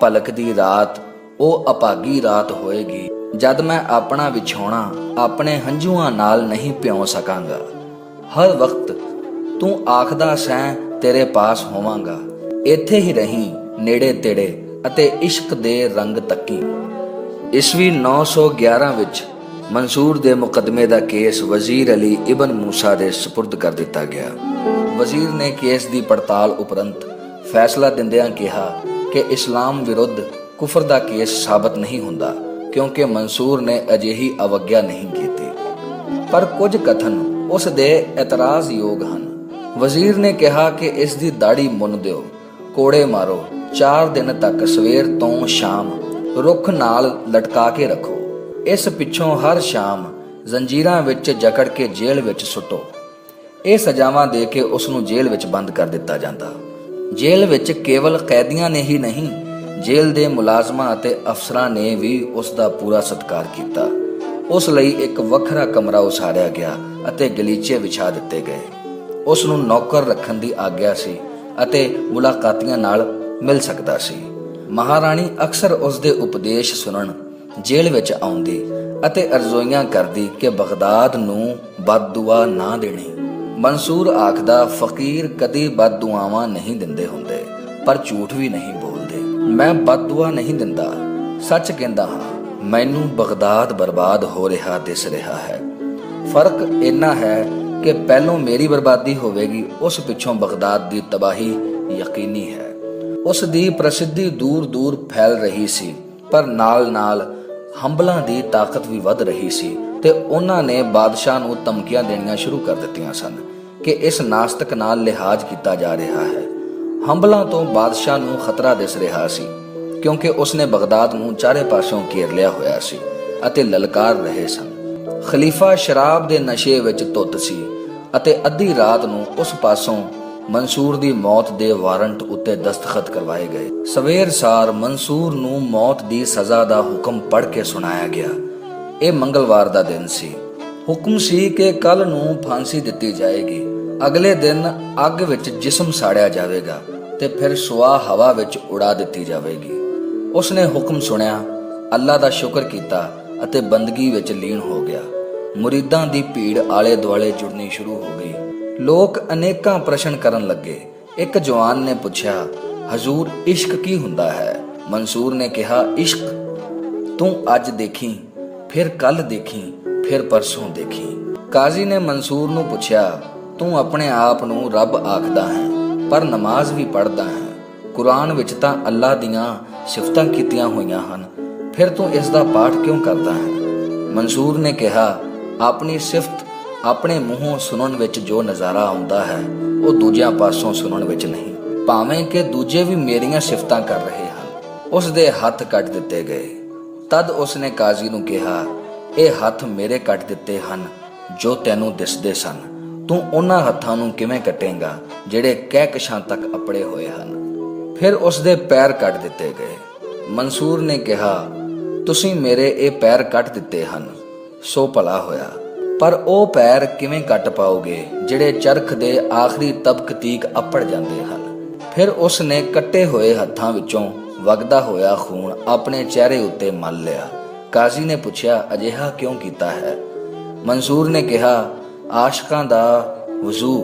ਭਲਕ ਦੀ ਰਾਤ, ਉਹ ਅਪਾਗੀ ਰਾਤ ਹੋਏਗੀ। ਜਦ ਮੈਂ ਆਪਣਾ ਵਿਛਾਉਣਾ ਆਪਣੇ ਹੰਝੂਆਂ ਨਾਲ ਨਹੀਂ ਪਿਉ ਸਕਾਂਗਾ। ਹਰ ਵਕਤ ਤੂੰ ਆਖਦਾ ਸੈਂ, ਤੇਰੇ ਪਾਸ ਹੋਵਾਂਗਾ। ਇੱਥੇ ਹੀ ਰਹੀਂ ਨੇੜੇ ਤੇੜੇ ਅਤੇ ਇਸ਼ਕ ਦੇ ਰੰਗ ਤੱਕੀ। ਈਸਵੀ 911 ਵਿੱਚ ਮਨਸੂਰ ਦੇ ਮੁਕੱਦਮੇ ਦਾ ਕੇਸ ਵਜ਼ੀਰ ਅਲੀ ਇਬਨ ਮੂਸਾ ਦੇ ਸਪੁਰਦ ਕਰ ਦਿੱਤਾ ਗਿਆ। ਵਜ਼ੀਰ ਨੇ ਕੇਸ ਦੀ ਪੜਤਾਲ ਉਪਰੰਤ ਫੈਸਲਾ ਦਿੰਦਿਆਂ ਕਿਹਾ ਕਿ ਇਸਲਾਮ ਵਿਰੁੱਧ ਕੁਫਰ ਦਾ ਕੇਸ ਸਾਬਤ ਨਹੀਂ ਹੁੰਦਾ, ਕਿਉਂਕਿ ਮਨਸੂਰ ਨੇ ਅਜਿਹੀ ਅਵਗਿਆ ਨਹੀਂ ਕੀਤੀ। ਪਰ ਕੁਝ ਕਥਨ ਉਸ ਦੇ ਇਤਰਾਜ਼ਯੋਗ ਹਨ। ਵਜ਼ੀਰ ਨੇ ਕਿਹਾ ਕਿ ਇਸ ਦੀ ਦਾੜੀ ਮੁੰਨ ਦਿਓ, ਕੋੜੇ ਮਾਰੋ 4 ਦਿਨ ਤੱਕ ਸਵੇਰ ਤੋਂ ਸ਼ਾਮ ਰੁੱਖ ਨਾਲ ਲਟਕਾ ਕੇ ਰੱਖੋ। ਇਸ ਪਿੱਛੋਂ ਹਰ ਸ਼ਾਮ ਜ਼ੰਜੀਰਾਂ ਵਿੱਚ ਜਕੜ ਕੇ ਜੇਲ੍ਹ ਵਿੱਚ ਸੁੱਟੋ। ਇਹ ਸਜ਼ਾਵਾਂ ਦੇ ਕੇ ਉਸ ਨੂੰ ਜੇਲ੍ਹ ਵਿੱਚ ਬੰਦ ਕਰ ਦਿੱਤਾ ਜਾਂਦਾ। ਜੇਲ੍ਹ ਵਿੱਚ ਕੇਵਲ ਕੈਦੀਆਂ ਨੇ ਹੀ ਨਹੀਂ, ਜੇਲ੍ਹ ਦੇ ਮੁਲਾਜ਼ਮਾਂ ਅਤੇ ਅਫਸਰਾਂ ਨੇ ਵੀ ਉਸ ਦਾ ਪੂਰਾ ਸਤਿਕਾਰ ਕੀਤਾ। ਉਸ ਲਈ ਇੱਕ ਵੱਖਰਾ ਕਮਰਾ ਉਸਾਰਿਆ ਗਿਆ ਅਤੇ ਗਲੀਚੇ ਵਿਛਾ ਦਿੱਤੇ ਗਏ। ਉਸ ਨੂੰ ਨੌਕਰ ਰੱਖਣ ਦੀ ਆਗਿਆ ਸੀ ਅਤੇ ਮੁਲਾਕਾਤੀਆਂ ਨਾਲ ਮਿਲ ਸਕਦਾ ਸੀ। ਮਹਾਰਾਣੀ ਅਕਸਰ ਉਸ ਦੇ ਉਪਦੇਸ਼ ਸੁਣਨ, ਜੇਲ੍ਹ ਵਿੱਚ ਆਉਂਦੀ ਅਤੇ ਅਰਜ਼ੋਈਆਂ ਕਰਦੀ ਕਿ ਬਗਦਾਦ ਨੂੰ ਬਦਦੁਆ ਨਾ ਦੇਣੀ। ਮਨਸੂਰ ਆਖਦਾ, ਫਕੀਰ ਕਦੀ ਬਦਦੁਆਵਾਂ ਨਹੀਂ ਦਿੰਦੇ ਹੁੰਦੇ, ਪਰ ਝੂਠ ਵੀ ਨਹੀਂ ਬੋਲਦੇ। ਮੈਂ ਬਦਦੁਆ ਨਹੀਂ ਦਿੰਦਾ। ਸੱਚ ਕਹਿੰਦਾ ਹਾਂ, ਮੈਨੂੰ ਬਗਦਾਦ ਬਰਬਾਦ ਹੋ ਰਿਹਾ, ਦਿਸ ਰਿਹਾ ਹੈ। ਫ਼ਰਕ ਇੰਨਾ ਹੈ ਕਿ ਪਹਿਲੋਂ ਮੇਰੀ ਬਰਬਾਦੀ ਹੋਵੇਗੀ, ਉਸ ਪਿੱਛੋਂ ਬਗਦਾਦ ਦੀ ਤਬਾਹੀ ਯਕੀਨੀ ਹੈ। ਉਸ ਦੀ ਪ੍ਰਸਿੱਧੀ ਦੂਰ ਦੂਰ ਫੈਲ ਰਹੀ ਸੀ, ਪਰ ਨਾਲ-ਨਾਲ ਹੰਬਲਾਂ ਦੀ ਤਾਕਤ ਵੀ ਵੱਧ ਰਹੀ ਸੀ। ਤੇ ਉਹਨਾਂ ਨੇ ਬਾਦਸ਼ਾਹ ਨੂੰ ਧਮਕੀਆਂ ਦੇਣੀਆਂ ਸ਼ੁਰੂ ਕਰ ਦਿੱਤੀਆਂ ਸਨ ਕਿ ਇਸ ਨਾਸਤਕ ਨਾਲ ਲਿਹਾਜ਼ ਕੀਤਾ ਜਾ ਰਿਹਾ ਹੈ। ਹੰਬਲਾਂ ਤੋਂ ਬਾਦਸ਼ਾਹ ਨੂੰ ਖਤਰਾ ਦਿਸ ਰਿਹਾ ਸੀ, ਕਿਉਂਕਿ ਉਸਨੇ ਬਗਦਾਦ ਨੂੰ ਚਾਰੇ ਪਾਸਿਓਂ ਘੇਰ ਲਿਆ ਹੋਇਆ ਸੀ ਅਤੇ ਲਲਕਾਰ ਰਹੇ ਸਨ। ਖਲੀਫਾ ਸ਼ਰਾਬ ਦੇ ਨਸ਼ੇ ਵਿੱਚ ਧੁੱਤ ਸੀ ਅਤੇ ਅੱਧੀ ਰਾਤ ਨੂੰ ਉਸ ਪਾਸੋਂ ਮਨਸੂਰ ਦੀ ਮੌਤ ਦੇ ਵਾਰੰਟ ਉੱਤੇ ਦਸਤਖਤ ਕਰਵਾਏ ਗਏ। ਸਵੇਰ ਸਾਰ ਮਨਸੂਰ ਨੂੰ ਮੌਤ ਦੀ ਸਜ਼ਾ ਦਾ ਹੁਕਮ ਪੜ੍ਹ ਕੇ ਸੁਣਾਇਆ ਗਿਆ ਇਹ ਮੰਗਲਵਾਰ ਦਾ ਦਿਨ ਸੀ। ਹੁਕਮ ਸੀ ਕਿ ਕੱਲ ਨੂੰ ਫਾਂਸੀ ਦਿੱਤੀ ਜਾਏਗੀ। ਅਗਲੇ ਦਿਨ ਅੱਗ ਵਿੱਚ ਜਿਸਮ ਸਾੜਿਆ ਜਾਵੇਗਾ ਤੇ ਫਿਰ ਸੁਆ ਹਵਾ ਵਿੱਚ ਉਡਾ ਦਿੱਤੀ ਜਾਵੇਗੀ। ਉਸਨੇ ਹੁਕਮ ਸੁਣਿਆ ਅੱਲਾ ਦਾ ਸ਼ੁਕਰ ਕੀਤਾ ਅਤੇ ਬੰਦਗੀ ਵਿੱਚ ਲੀਨ ਹੋ ਗਿਆ। ਮੁਰੀਦਾਂ ਦੀ ਭੀੜ ਆਲੇ ਦੁਆਲੇ ਜੁੜਨੀ ਸ਼ੁਰੂ ਹੋ ਗਈ। ਲੋਕ ਅਨੇਕਾਂ ਪ੍ਰਸ਼ਨ ਕਰਨ ਲੱਗੇ। ਇੱਕ ਜਵਾਨ ਨੇ ਪੁੱਛਿਆ, ਹਜ਼ੂਰ, ਇਸ਼ਕ ਕੀ ਹੁੰਦਾ ਹੈ? ਮਨਸੂਰ ਨੇ ਕਿਹਾ, ਇਸ਼ਕ, ਤੂੰ ਅੱਜ ਦੇਖੀ ਫਿਰ ਕੱਲ ਦੇਖੀ, ਫਿਰ ਪਰਸੋਂ ਦੇਖੀ। ਕਾਜ਼ੀ ਨੇ ਮਨਸੂਰ ਨੂੰ ਪੁੱਛਿਆ, ਤੂੰ ਆਪਣੇ ਆਪ ਨੂੰ ਰੱਬ ਆਖਦਾ ਹੈ, ਪਰ ਨਮਾਜ਼ ਵੀ ਪੜ੍ਹਦਾ ਹੈ। ਕੁਰਾਨ ਵਿੱਚ ਤਾਂ ਅੱਲਾ ਦੀਆਂ ਸਿਫਤਾਂ ਕੀਤੀਆਂ ਹੋਈਆਂ ਹਨ। ਫਿਰ ਤੂੰ ਇਸ ਦਾ ਪਾਠ ਕਿਉਂ ਕਰਦਾ ਹੈ? ਮਨਸੂਰ ਨੇ ਕਿਹਾ, ਆਪਣੀ ਸਿਫਤ ਆਪਣੇ ਮੂੰਹੋਂ ਸੁਣਨ ਵਿੱਚ ਜੋ ਨਜ਼ਾਰਾ ਆਉਂਦਾ ਹੈ, ਉਹ ਦੂਜਿਆਂ ਪਾਸੋਂ ਸੁਣਨ ਵਿੱਚ ਨਹੀਂ। ਭਾਵੇਂ ਕਿ ਦੂਜੇ ਵੀ ਮੇਰੀਆਂ ਸਿਫਤਾਂ ਕਰ ਰਹੇ ਹਨ। ਉਸ ਦੇ ਹੱਥ ਕੱਟ ਦਿੱਤੇ ਗਏ। ਤਦ ਉਸਨੇ ਕਾਜ਼ੀ ਨੂੰ ਕਿਹਾ, ਇਹ ਹੱਥ ਮੇਰੇ ਕੱਟ ਦਿੱਤੇ ਹਨ, ਜੋ ਤੈਨੂੰ ਦਿਸਦੇ ਸਨ। ਤੂੰ ਉਹਨਾਂ ਹੱਥਾਂ ਨੂੰ ਕਿਵੇਂ ਕੱਟੇਂਗਾ, ਜਿਹੜੇ ਕਹਿਕਸ਼ਾਂ ਤੱਕ ਅਪੜੇ ਹੋਏ ਹਨ? ਫਿਰ ਉਸ ਪੈਰ ਕੱਟ ਦਿੱਤੇ ਗਏ। ਮਨਸੂਰ ਨੇ ਕਿਹਾ, ਤੁਸੀਂ ਮੇਰੇ ਇਹ ਪੈਰ ਕੱਟ ਦਿੱਤੇ ਹਨ, ਸੋ ਭਲਾ ਹੋਇਆ। ਪਰ ਉਹ ਪੈਰ ਕਿਵੇਂ ਕੱਟ ਪਾਓਗੇ, ਜਿਹੜੇ ਚਰਖ ਦੇ ਆਖਰੀ ਤਬਕ ਤੀਕ ਅਪੜ ਜਾਂਦੇ ਹਨ? ਫਿਰ ਉਸ ਨੇ ਕੱਟੇ ਹੋਏ ਹੱਥਾਂ ਵਿੱਚੋਂ ਵਗਦਾ ਹੋਇਆ ਖੂਨ ਆਪਣੇ ਚਿਹਰੇ ਉੱਤੇ ਮਲ ਲਿਆ। ਕਾਜ਼ੀ ਨੇ ਪੁੱਛਿਆ, ਅਜਿਹਾ ਕਿਉਂ ਕੀਤਾ ਹੈ? ਮਨਸੂਰ ਨੇ ਕਿਹਾ, ਆਸ਼ਕਾਂ ਦਾ ਵਜ਼ੂ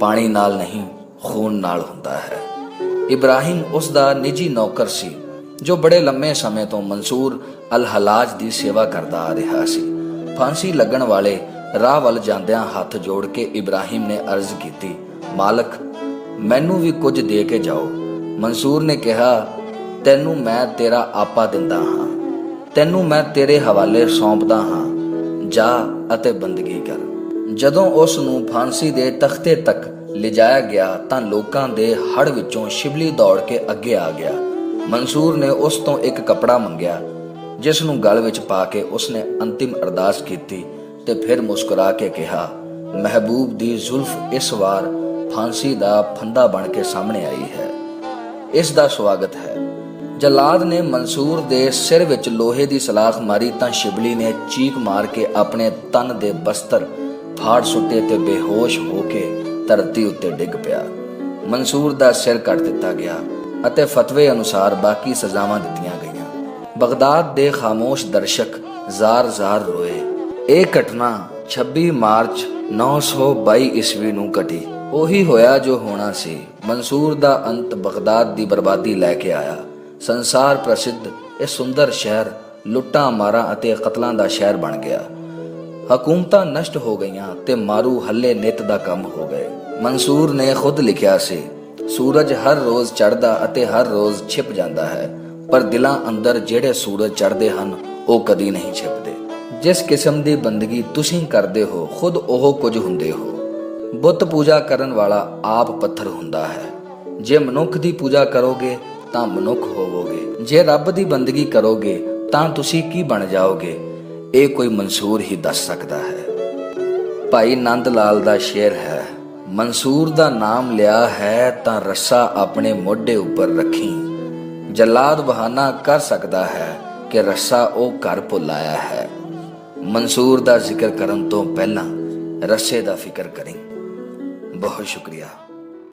ਪਾਣੀ ਨਾਲ ਨਹੀਂ, ਖੂਨ ਨਾਲ ਹੁੰਦਾ ਹੈ। ਇਬਰਾਹਿਮ ਉਸ ਦਾ ਨਿੱਜੀ ਨੌਕਰ ਸੀ, ਜੋ ਬੜੇ ਲੰਮੇ ਸਮੇਂ ਤੋਂ ਮਨਸੂਰ ਅਲ ਹਲਾਜ ਦੀ ਸੇਵਾ ਕਰਦਾ ਆ ਰਿਹਾ ਸੀ। ਫਾਂਸੀ ਲੱਗਣ ਵਾਲੇ ਰਾਹ ਵੱਲ ਜਾਂਦਿਆਂ ਹੱਥ ਜੋੜ ਕੇ ਇਬਰਾਹਿਮ ਨੇ ਅਰਜ਼ ਕੀਤੀ, ਮਾਲਕ, ਮੈਨੂੰ ਵੀ ਕੁਝ ਦੇ ਕੇ ਜਾਓ। ਮਨਸੂਰ ਨੇ ਕਿਹਾ ਤੈਨੂੰ ਮੈਂ ਤੇਰਾ ਆਪਾ ਦਿੰਦਾ ਹਾਂ। ਤੈਨੂੰ ਮੈਂ ਤੇਰੇ ਹਵਾਲੇ ਸੌਂਪਦਾ ਹਾਂ। ਜਾ ਅਤੇ ਬੰਦਗੀ ਕਰ। ਜਦੋਂ ਉਸ ਨੂੰ ਫਾਂਸੀ ਦੇ ਤਖਤੇ ਤੱਕ ਲਿਜਾਇਆ ਗਿਆ ਤਾਂ ਲੋਕਾਂ ਦੇ ਹੜ ਵਿੱਚੋਂ ਸ਼ਿਵਲੀ ਦੌੜ ਕੇ ਅੱਗੇ ਆ ਗਿਆ। ਮਨਸੂਰ ਨੇ ਉਸ ਤੋਂ ਇੱਕ ਕਪੜਾ ਮੰਗਿਆ, ਜਿਸ ਨੂੰ ਗਲ ਵਿੱਚ ਪਾ ਕੇ ਉਸਨੇ ਅੰਤਿਮ ਅਰਦਾਸ ਕੀਤੀ ਤੇ ਫਿਰ ਮੁਸਕਰਾ ਕੇ ਕਿਹਾ, ਮਹਿਬੂਬ ਦੀ ਜ਼ੁਲਫ ਇਸ ਵਾਰ ਫਾਂਸੀ ਦਾ ਫੰਦਾ ਬਣ ਕੇ ਸਾਹਮਣੇ ਆਈ ਹੈ। ਇਸ ਦਾ ਸਵਾਗਤ ਹੈ। ਜਲਾਦ ਨੇ ਮਨਸੂਰ ਦੇ ਸਿਰ ਵਿੱਚ ਲੋਹੇ ਦੀ ਸਲਾਖ ਮਾਰੀ ਤਾਂ ਸ਼ਿਬਲੀ ਨੇ ਚੀਕ ਮਾਰ ਕੇ ਆਪਣੇ ਤਨ ਦੇ ਬਸਤਰ ਫਾੜ ਸੁੱਟੇ ਤੇ ਬੇਹੋਸ਼ ਹੋ ਕੇ ਧਰਤੀ ਉੱਤੇ ਡਿੱਗ ਪਿਆ। ਮਨਸੂਰ ਦਾ ਸਿਰ ਕੱਟ ਦਿੱਤਾ ਗਿਆ ਅਤੇ ਫਤਵੇ ਅਨੁਸਾਰ ਬਾਕੀ ਸਜ਼ਾਵਾਂ ਦਿੱਤੀਆਂ ਗਈਆਂ। ਬਗਦਾਦ ਦੇ ਖਾਮੋਸ਼ ਦਰਸ਼ਕ ਜ਼ਾਰ-ਜ਼ਾਰ ਰੋਏ। ਇਹ ਘਟਨਾ 26 ਮਾਰਚ 922 ਈਸਵੀ ਨੂੰ ਘਟੀ। ਉਹੀ ਹੋਇਆ ਜੋ ਹੋਣਾ ਸੀ। ਮਨਸੂਰ ਦਾ ਅੰਤ ਬਗਦਾਦ ਦੀ ਬਰਬਾਦੀ ਲੈ ਕੇ ਆਇਆ। ਸੰਸਾਰ ਪ੍ਰਸਿੱਧ ਇਹ ਸੁੰਦਰ ਸ਼ਹਿਰ ਲੁੱਟਾਂ ਮਾਰਾਂ ਅਤੇ ਕਤਲਾਂ ਦਾ ਸ਼ਹਿਰ ਬਣ ਗਿਆ। ਹਕੂਮਤਾਂ ਨਸ਼ਟ ਹੋ ਗਈਆਂ ਤੇ ਮਾਰੂ ਹੱਲੇ ਨਿਤ ਦਾ ਕੰਮ ਹੋ ਗਏ। ਮਨਸੂਰ ਨੇ ਖੁਦ ਲਿਖਿਆ ਸੀ, ਸੂਰਜ ਹਰ ਰੋਜ਼ ਚੜ੍ਹਦਾ ਅਤੇ ਹਰ ਰੋਜ਼ ਛਿਪ ਜਾਂਦਾ ਹੈ, ਪਰ ਦਿਲਾਂ ਅੰਦਰ ਜਿਹੜੇ ਸੂਰਜ ਚੜ੍ਹਦੇ ਹਨ, ਉਹ ਕਦੀ ਨਹੀਂ ਛਿਪਦੇ। ਜਿਸ ਕਿਸਮ ਦੀ ਬੰਦਗੀ ਤੁਸੀਂ ਕਰਦੇ ਹੋ, ਖੁਦ ਉਹ ਕੁਝ ਹੁੰਦੇ ਹੋ। ਬੁੱਤ ਪੂਜਾ ਕਰਨ ਵਾਲਾ ਆਪ ਪੱਥਰ ਹੁੰਦਾ ਹੈ। ਜੇ ਮਨੁੱਖ ਦੀ ਪੂਜਾ ਕਰੋਗੇ ਤਾਂ ਮਨੁੱਖ ਹੋਵੋਗੇ। ਜੇ ਰੱਬ ਦੀ ਬੰਦਗੀ ਕਰੋਗੇ, ਤਾਂ ਤੁਸੀਂ ਕੀ ਬਣ ਜਾਓਗੇ? ਇਹ ਕੋਈ ਮਨਸੂਰ ਹੀ ਦੱਸ ਸਕਦਾ ਹੈ। ਭਾਈ ਨੰਦ ਲਾਲ ਦਾ ਸ਼ੇਰ ਹੈ, ਮਨਸੂਰ ਦਾ ਨਾਮ ਲਿਆ ਹੈ ਤਾਂ ਰੱਸਾ ਆਪਣੇ ਮੋਢੇ ਉੱਪਰ ਰੱਖੀ। ਜਲਾਦ ਬਹਾਨਾ ਕਰ ਸਕਦਾ ਹੈ ਕਿ ਰੱਸਾ ਉਹ ਘਰ ਭੁੱਲ ਆਇਆ ਹੈ। ਮਨਸੂਰ ਦਾ ਜ਼ਿਕਰ ਕਰਨ ਤੋਂ ਪਹਿਲਾਂ ਰੱਸੇ ਦਾ ਫਿਕਰ ਕਰੀ। ਬਹੁਤ ਸ਼ੁਕਰੀਆ।